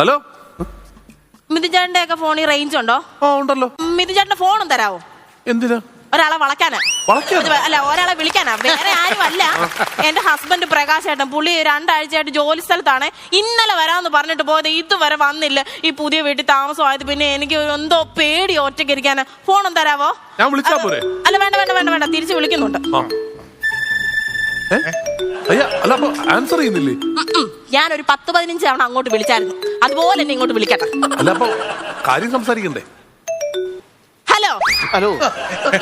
Hello? മിഥുചേട്ടന്റെ ഒക്കെ ഫോണിൽ range ഉണ്ടോ? ആ ഉണ്ടല്ലോ. മിഥുചേട്ടന്റെ ഫോണും തരാവോ? എന്തിനാ? ഒരാളെ വളക്കാനാ വളയ്ക്കാനോ? അല്ല ഒരാളെ വിളിക്കാനാ. വേറെ ആരും അല്ല. എന്റെ ഹസ്ബൻഡ് പ്രകാശ് ഏട്ടൻ പുള്ളി രണ്ടാഴ്ചയായിട്ട് ജോലി സ്ഥലത്താണ്. ഇന്നലെ വരാന്ന് പറഞ്ഞിട്ട് പോയത് ഇതുവരെ വന്നില്ല. ഈ പുതിയ വീട്ടിൽ താമസമായത് പിന്നെ എനിക്ക് എന്തോ പേടി ഒറ്റയ്ക്ക് ഇരിക്കാന്. ഫോണും തരാവോ? ഞാൻ വിളിച്ചാ പോരെ? അല്ല വേണ്ട വേണ്ട വേണ്ട വേണ്ട. തിരിച്ചു വിളിക്കുന്നുണ്ട്. ആ? അയ്യ അല്ല അപ്പൊ ആൻസർ ചെയ്യുന്നില്ലേ? ഞാൻ ഒരു ഞാനൊരു പത്ത് പതിനഞ്ച് തവണ അങ്ങോട്ട് വിളിച്ചായിരുന്നു. അതുപോലെ തന്നെ ഇങ്ങോട്ട് വിളിക്കട്ടെ. അല്ല അപ്പൊ കാര്യം സംസാരിക്കണ്ടേ? ഹലോ? ഹലോ.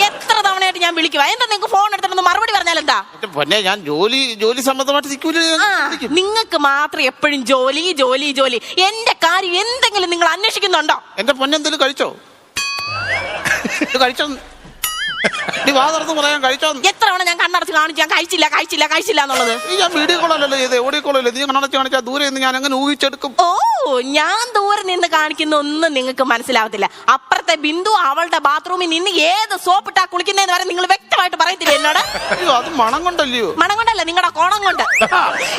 എത്ര തവണയായിട്ട് ഞാൻ വിളിക്കുവാ? എന്താ നിങ്ങൾക്ക് ഫോൺ എടുത്തിട്ടൊന്ന് മറുപടി പറഞ്ഞാൽ എന്താ? പൊന്നെ ഞാൻ ജോലി ജോലി സംബന്ധമായിട്ട് നിൽക്കൂല. നിങ്ങൾക്ക് മാത്രം എപ്പോഴും ജോലി ജോലി ജോലി. എന്റെ കാര്യം എന്തെങ്കിലും നിങ്ങൾ അന്വേഷിക്കുന്നുണ്ടോ? എന്റെ പൊന്നെന്തെങ്കിലും കഴിച്ചോ? കഴിച്ചോ? നീ വാ തുറന്ന് പറയാൻ കഴിച്ചോ? എത്ര തവണ ഞാൻ കണ്ണടച്ച് കാണിച്ചു ഞാൻ കഴിച്ചില്ല കഴിച്ചില്ല കഴിച്ചില്ല എന്നുള്ളത്? നീ ഞാൻ വീഡിയോ കോളല്ലോ ചെയ്തേ ഓഡിയോ കോളല്ലേ നീ കണ്ണടച്ച് കാണിച്ചാൽ ദൂരെ നിന്ന് ഞാൻ അങ്ങനെ ഊഹിച്ചെടുക്കും? ഓ ഞാൻ ദൂരെ നിന്ന് കാണിക്കുന്ന ഒന്നും നിങ്ങൾക്ക് മനസ്സിലാവത്തില്ല. അപ്പുറത്തെ ബിന്ദു അവളുടെ ബാത്റൂമിൽ നിന്ന് ഏത് സോപ്പ് ഇട്ടാ കുളിക്കുന്നതെന്ന് വരെ നിങ്ങൾ വ്യക്തമായിട്ട് പറയത്തില്ല എന്നോട്? അയ്യോ അത് മണം കൊണ്ടല്ലയോ? മണം കൊണ്ടല്ല നിങ്ങളുടെ കോണം കൊണ്ട്.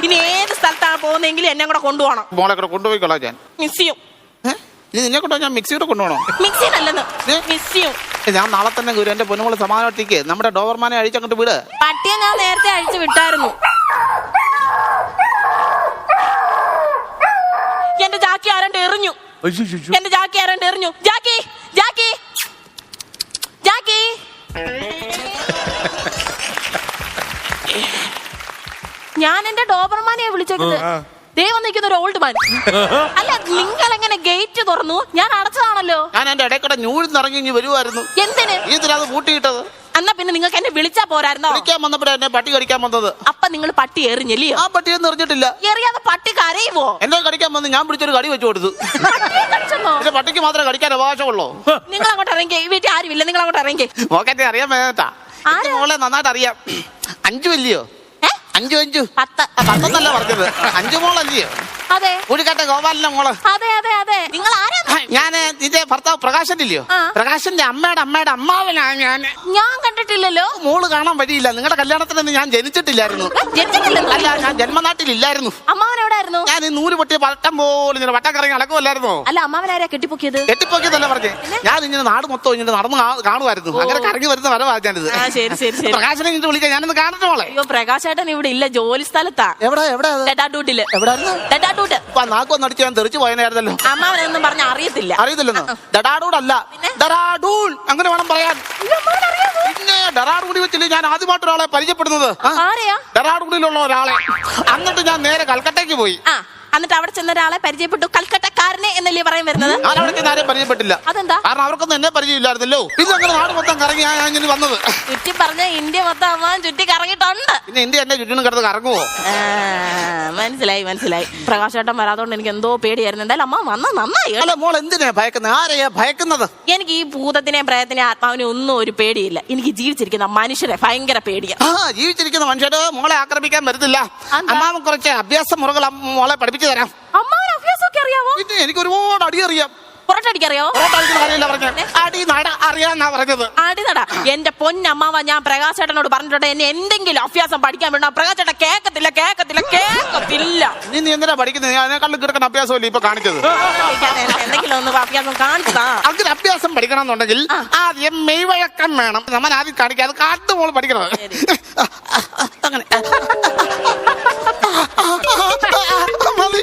ഇനി ഏത് സ്ഥലത്താണ് പോകുന്നതെങ്കിൽ എന്നെ കൂടെ കൊണ്ടുപോകണം. മോളെ കൂടെ കൊണ്ടുപോയിക്കോളാം ഞാൻ. മിസ് ചെയ്യും നിന്നെ കൊണ്ടോ ഞാൻ മിക്സിയുടെ കൊണ്ടുപോകണോ? മിക്സിയിലല്ലെന്ന്? മിസ് ചെയ്യും ഞാൻ നാളെ തന്നെ ഗുരു എന്റെ പൊന്നുമോൾ സമാധാനത്തേക്ക് നമ്മുടെ ഡോവർമാനെ അഴിച്ചങ്ങോട്ട് വിട്. പട്ടിയെ ഞാൻ നേരത്തെ അഴിച്ചു വിട്ടായിരുന്നു. എന്റെ ജാക്കി ആരണ്ട് എറിഞ്ഞു. എന്റെ ജാക്കി ആരണ്ട് എറിഞ്ഞു. ജാക്കി ജാക്കി. ജാക്കി. ഞാൻ എന്റെ ഡോബർമാനെ വിളിച്ചേക്കുന്നത്. ദേ വന്നിരിക്കുന്ന ഒരു ഓൾഡ് മാൻ അല്ല നിങ്ങൾ എങ്ങനെ ഗേറ്റ് തുറന്നു. ഞാൻ അടച്ചതാണല്ലോ. ഞാൻ എന്റെ ഇടയ്ക്കൂടെ ഞൂഴ്ന്നിറങ്ങി ഇനി വരുമായിരുന്നു എന്തിന്? ഇതിനത് കൂട്ടിയിട്ടത് എന്നാ പിന്നെ നിങ്ങൾക്ക് എന്നെ വിളിച്ചാ പോരായിരുന്നോ? വിളിക്കാൻ വന്നപ്പോഴാ എന്നെ പട്ടി കടിക്കാൻ വന്നത്. അപ്പൊ നിങ്ങൾ പട്ടി എറിഞ്ഞില്ലേ ആ പട്ടിയൊന്നും എറിഞ്ഞിട്ടില്ല. എറിയാതെ പട്ടി കരയുമോ എന്നെ കടിക്കാൻ വന്ന് ഞാൻ പിടിച്ചൊരു കടി വെച്ചു കൊടുത്തു. പട്ടിക്ക് മാത്രമേ കടിക്കാൻ അവകാശമുള്ളൂ. നിങ്ങൾ അങ്ങോട്ട് ഇറങ്ങി ഈ വീട്ടിൽ ആരുമില്ല. നിങ്ങൾ അങ്ങോട്ട് ഇറങ്ങി ഓക്കെ അറിയാൻ വേണ്ടാ ആരാ? മോളെ നന്നായിട്ട് അറിയാം. അഞ്ചു ഏ? അഞ്ചു അഞ്ചു. പത്ത്. പത്തൊന്നല്ല പറഞ്ഞത് അഞ്ചു മോളല്ലയോ അതെ. ഊടിക്കാട്ടെ ഗോപാലിന്റെ മോൾ. അതെ അതെ അതെ. നിങ്ങൾ ആരാ ഞാൻ നിന്റെ ഭർത്താവ് പ്രകാശന്റെ ഇല്ലയോ പ്രകാശന്റെ അമ്മയുടെ അമ്മയുടെ അമ്മാവനാണ് ഞാൻ ഞാൻ കണ്ടിട്ടില്ലല്ലോ. മോൾ കാണാൻ വഴിയില്ല. നിങ്ങളുടെ കല്യാണത്തിനൊന്നും ഞാൻ ജനിച്ചിട്ടില്ലായിരുന്നു. അല്ല ഞാൻ ജന്മനാട്ടിലില്ലായിരുന്നു. അമ്മാവൻ എവിടെയായിരുന്നു ഞാൻ ഈ നൂൽ പൊട്ടിയ വട്ടം പോലെ ഇങ്ങനെ വട്ടം കറങ്ങി നടക്കുമല്ലായിരുന്നോ അല്ല അമ്മാവൻ ആരാ കെട്ടിപ്പൊക്കിയത്? കെട്ടിപ്പോക്കിയതല്ല പറഞ്ഞേ? ഞാൻ ഇങ്ങനെ നാട് മൊത്തം ഇങ്ങനെ നടന്ന് കാണുമായിരുന്നു അങ്ങനെ കറങ്ങി വരുന്ന വരെ ഞാനിത്. ആ ശരി ശരി ശരി. പ്രകാശനെ ഇങ്ങനെ വിളിക്കാൻ ഞാനൊന്ന് കാണട്ടെ മോളെ. അയ്യോ പ്രകാശേട്ടൻ ഇവിടെ ഇല്ല. ജോലി സ്ഥലത്താ. എവിടെ എവിടെ ടെട്ടാട്ടൂട്ടിൽ എവിടായിരുന്നു? ടെട്ടാട്ടൂട്ട് നാക്കൊന്ന് അടിച്ച് ഞാൻ തെറിച്ചു പോയനായിരുന്നല്ലോ അമ്മാവനെന്നും പറഞ്ഞ അറിയത്തില്ല. അറിയത്തില്ലെന്നോ? ഡഡാഡൂടല്ല അല്ല ഡറാഡൂൾ അങ്ങനെ വേണം പറയാൻ. പിന്നെ ഡറാഡൂടി വെച്ചില്ലേ ഞാൻ ആദ്യമായിട്ട് ഒരാളെ പരിചയപ്പെടുന്നത്? ആ, ആരെയാ? ഡറാഡൂടിയിലുള്ള ഒരാളെ. എന്നിട്ട് ഞാൻ നേരെ കൽക്കട്ടയ്ക്ക് പോയി. ആ എന്നിട്ട് അവിടെ ചെന്ന ഒരാളെ പരിചയപ്പെട്ടു കൽക്കട്ടക്കാരനെ എന്നല്ലേ പറയാൻ വരുന്നത്? ഞാൻ അവിടെ ചെന്ന് ആരെയും പരിചയപ്പെട്ടില്ല. അതെന്താ? കാരണം അവർക്കൊന്നും എന്നെ പരിചയമില്ലായിരുന്നല്ലോ. ഇത് അങ്ങനെ നാട് മൊത്തം കറങ്ങി ഞാൻ ഇങ്ങനെ വന്നത്. ചുറ്റി പറഞ്ഞ ഇന്ത്യ മൊത്തം അമ്മാവൻ ചുറ്റി കറങ്ങിയിട്ടുണ്ട്. പിന്നെ ഇന്ത്യ എന്നെ ചുറ്റിനും കിടന്ന് കറങ്ങുവോ? ആ, മനസ്സിലായി മനസ്സിലായി. പ്രകാശേട്ടൻ വരാത്തോണ്ട് എനിക്ക് എന്തോ പേടിയായിരുന്നു. എന്തായാലും അമ്മ വന്ന നന്നായി കേട്ടോ. അല്ല മോൾ എന്തിനാ ഭയക്കുന്നത് ആരെയാ ഭയക്കുന്നത്? എനിക്ക് ഈ ഭൂതത്തിനെ പ്രയത്തിനെ ആത്മാവിനെ ഒന്നും ഒരു പേടിയില്ല. എനിക്ക് ജീവിച്ചിരിക്കുന്ന മനുഷ്യരെ ഭയങ്കര പേടിയാ. ആ ജീവിച്ചിരിക്കുന്ന മനുഷ്യരെ മോളെ ആക്രമിക്കാൻ വരുന്നില്ല. അതെന്താ? അമ്മാവൻ കുറച്ച് അഭ്യാസ മുറകൾ അമ്മ മോളെ പഠിപ്പിച്ചു തരാം. അമ്മാവൻ അഭ്യാസമൊക്കെ അറിയാവോ പിന്നെ എനിക്ക് ഒരുപാട് അടി അറിയാം പുറത്തടിക്കറിയാവോ പൊറോട്ട അടിക്കുന്ന കാര്യമല്ല പറഞ്ഞത് അടി നട അറിയാന്നാ പറഞ്ഞത്. എന്റെ പൊന്നമ്മാവ ഞാൻ പ്രകാശ് ചേട്ടനോട് പറഞ്ഞിട്ടുണ്ട്. എന്നെ എന്തെങ്കിലും അഭ്യാസം പഠിക്കാൻ വേണ്ട പ്രകാശ് ചേട്ടൻ കേക്കത്തില്ല കേക്കത്തില്ല കേക്കത്തില്ല. നീ നീ എന്തിനാ പഠിക്കുന്നത് ഞാൻ കള്ളു കിടക്കുന്ന അഭ്യാസമല്ലേ ഇപ്പൊ കാണിച്ചത്? ചോദിക്കാതെ എന്തെങ്കിലും ഒന്ന് അഭ്യാസം കാണിച്ചതാ. അങ്ങനെ അഭ്യാസം പഠിക്കണം എന്നുണ്ടെങ്കിൽ ആദ്യം മെയ്വഴക്കം വേണം. നമ്മൾ ആദ്യം കാണിക്കുക അത് കാട്ടു മോൾ പഠിക്കണം അങ്ങനെ. മതി.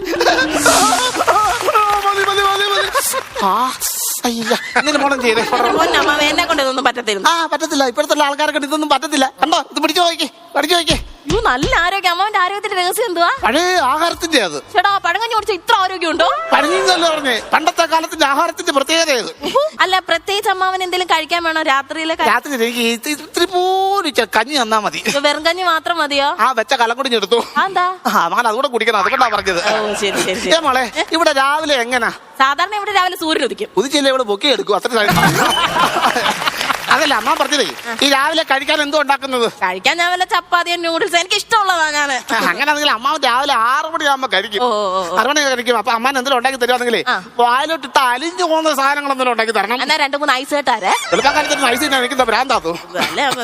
പൊന്നമ്മാവ എന്നെ കൊണ്ട് ഇതൊന്നും പറ്റത്തില്ല. ആ പറ്റത്തില്ല. ഇപ്പോഴത്തെ ആൾക്കാർക്ക് ഇതൊന്നും പറ്റത്തില്ല. കണ്ടോ? ഇത് പിടിച്ചു നോക്കി പഠിച്ചു നോക്കി നല്ല ആരോഗ്യം. അമ്മാവന്റെ ആരോഗ്യത്തിന്റെ രഹസ്യം എന്തുവാ? പഴയ ആഹാരത്തിന്റെ അത്. ചേട്ടാ പഴങ്കഞ്ഞി കുടിച്ച ഇത്ര ആരോഗ്യമുണ്ടോ? പഴഞ്ഞല്ലേ പറഞ്ഞേ. പണ്ടത്തെ കാലത്തിന്റെ ആഹാരത്തിന്റെ പ്രത്യേകത ഇത് അല്ല പ്രത്യേകിച്ച് അമ്മാവൻ എന്തെങ്കിലും കഴിക്കാൻ വേണോ രാത്രിയിലെ രാത്രി എനിക്ക് ഇത് ഇത്തിരി പോലും ഇച്ചിരി കഞ്ഞി തന്നാ മതി. വെറും കഞ്ഞി മാത്രം മതിയോ? ആ വെച്ച കലം കൂടി എടുത്തു. ആ, എന്താ ആ മകൻ അതുകൂടെ കുടിക്കണം. അതുകൊണ്ടാ പറഞ്ഞത്. ഓ ശരി ശരി ഏ ശരി മോളെ ഇവിടെ രാവിലെ എങ്ങനാ? സാധാരണ ഇവിടെ രാവിലെ സൂര്യൻ ഉദിക്കും. ഉദിച്ചില്ല ഇവിടെ പൊക്കി എടുക്കും. അത്ര അതല്ല അമ്മ പറഞ്ഞതേ ഈ രാവിലെ കഴിക്കാൻ എന്തോ ഉണ്ടാക്കുന്നത്? കഴിക്കാൻ ഞാൻ വല്ല ചപ്പാത്തിയോ നൂഡിൽസ് എനിക്ക് ഇഷ്ടമുള്ളതാ ഞാൻ. അങ്ങനെയാണെങ്കിൽ അമ്മ രാവിലെ ആറ് മണിയാകുമ്പോ കഴിക്കും. ആറ് മണി കഴിക്കും. അപ്പൊ അമ്മ എന്തെങ്കിലും ഉണ്ടാക്കി തരുവാണെങ്കിൽ വായിലോട്ട് വായിലോട്ടിട്ട് അലിഞ്ഞു പോകുന്ന സാധനങ്ങൾ എന്തെങ്കിലും ഉണ്ടാക്കി തരണം. എന്നാ രണ്ട് മൂന്ന് ഐസ് കേട്ടാരെ എളുപ്പം കാലത്ത് ഐസ് എനിക്ക് ഭ്രാന്താത്തു അല്ലേ അപ്പൊ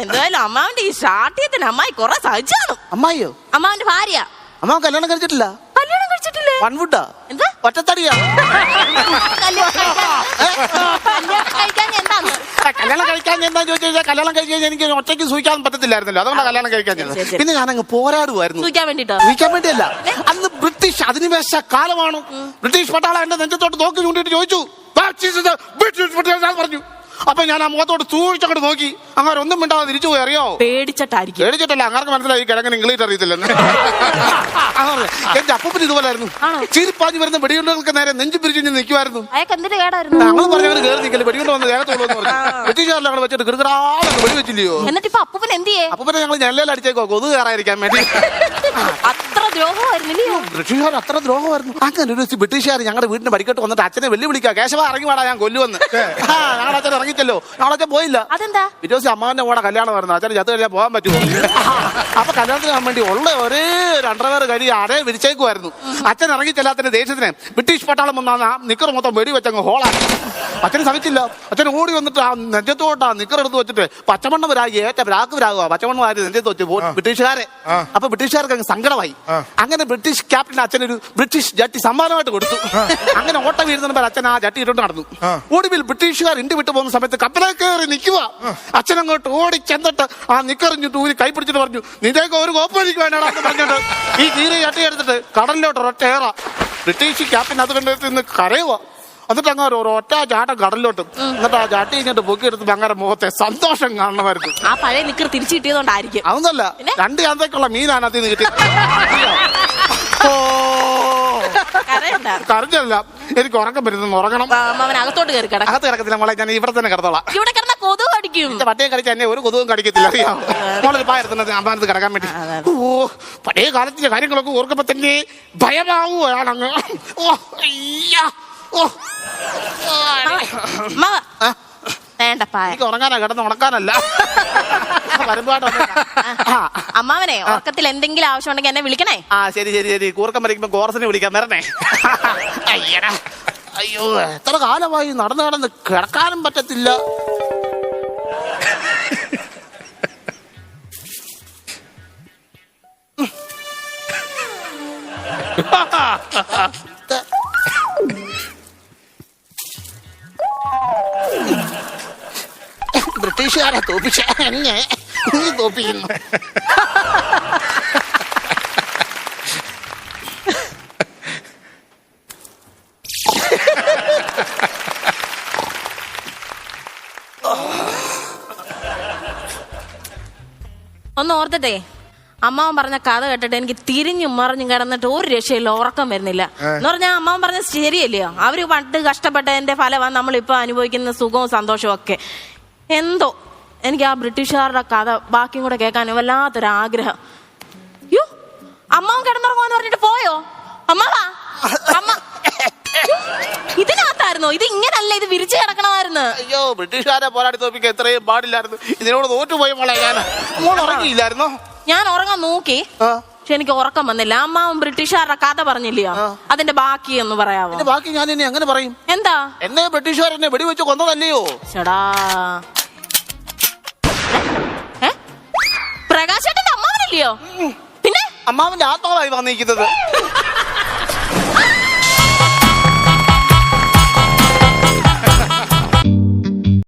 എന്തായാലും അമ്മാവിന്റെ ഈ ശാഠ്യത്തിന് അമ്മായി കൊറേ സഹിച്ചാണ്. അമ്മായിയോ? അമ്മാവിന്റെ ഭാര്യ. അമ്മ കല്യാണം കഴിച്ചിട്ടില്ല. കല്യാണം കഴിച്ചിട്ടില്ലേ? വൺവുട്ടാ എന്താ? ഒറ്റത്തടിയാ കല്യാണം കഴിക്കാൻ- കല്യാണം കഴിക്കാൻ എന്താന്ന് ആ, കല്യാണം കഴിക്കാൻ എന്താ ചോദിച്ചു കഴിഞ്ഞാൽ കല്യാണം കഴിച്ച് കഴിഞ്ഞാൽ എനിക്ക് ഒറ്റയ്ക്ക് സൂക്ഷിക്കാൻ പറ്റത്തില്ലായിരുന്നല്ലോ. അതുകൊണ്ടാണ് കല്യാണം കഴിക്കാൻ ചെന്നത്. ശരി, ശരി. പിന്നെ ഞാനങ്ങ് പോരാടുമായിരുന്നു സൂചിക്കാൻ വേണ്ടിട്ടോ? വേണ്ടിയല്ല. അന്ന് ബ്രിട്ടീഷ് അധിനിവേശ കാലമാണ്. ബ്രിട്ടീഷ് പട്ടാളം എന്റെ നെഞ്ചത്തോട്ട് നോക്കി ചൂണ്ടിട്ട് ചോദിച്ചു. "What is the British പട്ടാളം?" എന്ന് പറഞ്ഞു. അപ്പൊ ഞാൻ ആ മുഖത്തോട്ട് സൂക്ഷിച്ചങ്ങോട്ട് നോക്കി. അങ്ങനെ ഒന്നും മിണ്ടാതെ തിരിച്ചു പോയി അറിയോ? പേടിച്ചിട്ടായിരിക്കും. പേടിച്ചിട്ടല്ല അങ്ങനെ മനസ്സിലായി കിഴങ്ങനെ ഇംഗ്ലീഷ് അറിയത്തില്ലെന്ന്. എന്റെ അപ്പൂപ്പൻ ഇതുപോലായിരുന്നു. ചിരിപ്പാഞ്ഞു വരുന്ന വെടിയുണ്ടകൾക്ക് നേരെ നെഞ്ചു പിരിച്ചു നിൽക്കുമായിരുന്നു ഞങ്ങൾ പറഞ്ഞവര് കയറി നിൽക്കൽ വെടിയുണ്ട് വന്ന് ദേഹത്തോളൂ പറഞ്ഞു. ബ്രിട്ടീഷുകാരിൽ ഞങ്ങൾ വെച്ചിട്ട് കിടക്കറാതെ വെടി വെച്ചില്ലയോ എന്നിട്ട് അപ്പൂപ്പൻ എന്ത് ചെയ്യേ? അപ്പൊ പിന്നെ ഞങ്ങൾ ഞെല്ലയിൽ അടിച്ചേക്കോ കൊതു കയറായിരിക്കാൻ വേണ്ടി അത്ര ദ്രോഹമായിരുന്നില്ലയോ ബ്രിട്ടീഷുകാർ അത്ര ദ്രോഹമായിരുന്നു. അങ്ങനെ ഒരു ദിവസം ബ്രിട്ടീഷുകാർ ഞങ്ങളുടെ വീടിന്റെ പടിക്കട്ട് വന്നിട്ട് അച്ഛനെ വെല്ലുവിളിക്കുക കേശവ ഇറങ്ങി വേടാ ഞാൻ കൊല്ലുവന്ന്. ആ ഞങ്ങളുടെ അച്ഛൻ ഇറങ്ങിച്ചല്ലോ. ഞങ്ങളുടെ അച്ഛൻ പോയില്ല. അതെന്താ? പിറ്റേ ദിവസം അമ്മാവന്റെ കൂടെ കല്യാണമായിരുന്നു അച്ഛൻ ചത്ത് കഴിഞ്ഞാൽ പോകാൻ പറ്റുമോ? അപ്പൊ കല്യാണത്തിന് പോകാൻ വേണ്ടി ഉള്ള ഒരേ ഒരു അണ്ടർവെയർ കരി അതേ വിരിച്ചേക്കുമായിരുന്നു അച്ഛൻ ഇറങ്ങി ചെല്ലാത്തിന്റെ ദേഷ്യത്തിന്. ബ്രിട്ടീഷ് പട്ടാളം വന്നാണ് ആ നിക്കർ മൊത്തം വെടി വെച്ചങ്ങ് ഹോളാക്കി. അച്ഛന് സഹിച്ചില്ല. അച്ഛൻ ഓടി വന്നിട്ട് ആ നെഞ്ചത്തോട്ട് ആ നിക്കർ എടുത്ത് വെച്ചിട്ട് പച്ചമണ്ണ് വരാകി ഏറ്റ ബ്രാക്ക് വരാകുക പച്ചമണ്ണ് വാരി നെഞ്ചത്ത് വെച്ച് പോ- ബ്രിട്ടീഷുകാരെ. അപ്പൊ ബ്രിട്ടീഷുകാർക്ക് അങ്ങ് സങ്കടമായി. അങ്ങനെ ബ്രിട്ടീഷ് ക്യാപ്റ്റൻ അച്ഛനൊരു ബ്രിട്ടീഷ് ജട്ടി സമ്മാനമായിട്ട് കൊടുത്തു. അങ്ങനെ ഓട്ട വീഴുന്ന അച്ഛൻ ആ ജട്ടി ഇട്ടുകൊണ്ട് നടന്നു. ഒടുവിൽ ബ്രിട്ടീഷുകാർ ഇന്ത്യ വിട്ടു പോകുന്ന സമയത്ത് കപ്പലെ കയറി നിൽക്കുക. അച്ഛൻ അങ്ങോട്ട് ഓടി ചെന്നിട്ട് ആ നിക്കറിഞ്ഞു ഊരി കൈ പിടിച്ചിട്ട് പറഞ്ഞു നിനക്ക് ഒരു കോപ്പ് എനിക്ക് വേണ്ടടാ എന്ന് പറഞ്ഞിട്ട് ഈ കീറി ചട്ടി എടുത്തിട്ട് കടലിലോട്ട് ഒരൊറ്റ ഏറ ബ്രിട്ടീഷ് ക്യാപ്റ്റൻ അത് കണ്ടിട്ട് നിന്ന് കരയുക. എന്നിട്ട് അങ്ങ് ഒരു ഒറ്റ ചാട്ടം കടലിലോട്ട് എന്നിട്ട് ആ ചാട്ടി ഇങ്ങോട്ട് പൊക്കിയെടുത്ത് അങ്ങനെ മുഖത്തെ സന്തോഷം കാണണമായിരുന്നു ആ പഴയ നിക്കർ തിരിച്ചു കിട്ടിയതുകൊണ്ടായിരിക്കും. അതൊന്നല്ല രണ്ട് ചാന്തക്കുള്ള മീനാണ് അതിൽ നിന്ന് കിട്ടി കറിഞ്ഞല്ല എനിക്ക് ഉറക്കം വരുന്നു ഉറങ്ങണം. അകത്തോട്ട് കയറി കിടക്കും. അകത്ത് കിടക്കത്തില്ല മോളെ ഞാൻ ഇവിടെ തന്നെ കിടത്തോളാം ഇവിടെ കിടന്ന കൊതു കടിക്കും. പട്ടയം കടിച്ച എന്നെ ഒരു കൊതുവും കടിക്കത്തില്ല അറിയാം? മോളൊരു പായത്തുന്നത് അമ്പാനത്ത് കിടക്കാൻ വേണ്ടി. ഓ പഴയ കാലത്തിന്റെ കാര്യങ്ങളൊക്കെ ഓർക്കുമ്പോ തന്നെ ഭയമാവുകയാണങ്ങ്. ഓ അയ്യ. ഓ വേണ്ട പായ. എനിക്ക് ഉറങ്ങാനാ കിടന്ന് ഉണക്കാനല്ല വരുമ്പോട്ട് അമ്മാവനെ ഉറക്കത്തിൽ എന്തെങ്കിലും ആവശ്യം ഉണ്ടെങ്കിൽ എന്നെ വിളിക്കണേ. ആ ശരി ശരി ശരി. കൂർക്കം വരയ്ക്കുമ്പോ കോർസിനെ വിളിക്കാൻ വരണേ. അയ്യടാ. അയ്യോ എത്ര കാലമായി നടന്നു നടന്ന് കിടക്കാനും പറ്റത്തില്ല. ബ്രിട്ടീഷുകാരെ തോപ്പിച്ച തോപ്പിക്കുന്നു. ഒന്ന് ഓർത്തിട്ടെ. അമ്മാവൻ പറഞ്ഞ കഥ കേട്ടിട്ട് എനിക്ക് തിരിഞ്ഞും മറിഞ്ഞും കിടന്നിട്ട് ഒരു രക്ഷയില്ല ഉറക്കം വരുന്നില്ല. എന്ന് പറഞ്ഞാൽ അമ്മാവൻ പറഞ്ഞ ശരിയല്ലയോ? അവർ പണ്ട് കഷ്ടപ്പെട്ടതിന്റെ ഫലമാണ് നമ്മളിപ്പോ അനുഭവിക്കുന്ന സുഖവും സന്തോഷവും ഒക്കെ. എന്തോ എനിക്ക് ആ ബ്രിട്ടീഷുകാരുടെ കഥ ബാക്കിയും കൂടെ കേൾക്കാൻ വല്ലാത്തൊരു ആഗ്രഹം യോ അമ്മാവൻ കിടന്നുറങ്ങുവാന്ന് പറഞ്ഞിട്ട് പോയോ? അമ്മാവാ അമ്മ. ഇതിനകത്തായിരുന്നോ ഇത് ഇങ്ങനല്ല ഇത് വിരിച്ചു കിടക്കണമായിരുന്നു. അയ്യോ ബ്രിട്ടീഷുകാരെ പോരാടി തോപ്പിക്കാൻ എത്രയും പാടില്ലായിരുന്നു. ഇതിനോട് തോറ്റുപോയി മോളെ ഞാൻ മോൾ ഉറങ്ങിയില്ലായിരുന്നോ? ഞാൻ ഉറങ്ങാൻ നോക്കി. പക്ഷെ എനിക്ക് ഉറക്കം വന്നില്ല. അമ്മാവൻ ബ്രിട്ടീഷുകാരുടെ കഥ പറഞ്ഞില്ലയോ അതിന്റെ ബാക്കി എന്ന് പറയാവോ? പിന്നെ ബാക്കി ഞാൻ ഇനി എങ്ങനെ പറയും? എന്താ? എന്നെ ബ്രിട്ടീഷുകാർ എന്നെ വെടിവെച്ച് കൊന്നതല്ലയോ? ചേടാ പ്രകാശേട്ടന്റെ അമ്മാവനല്ലയോ? പിന്നെ? അമ്മാവന്റെ ആത്മാവായി വന്നിരിക്കുന്നത്.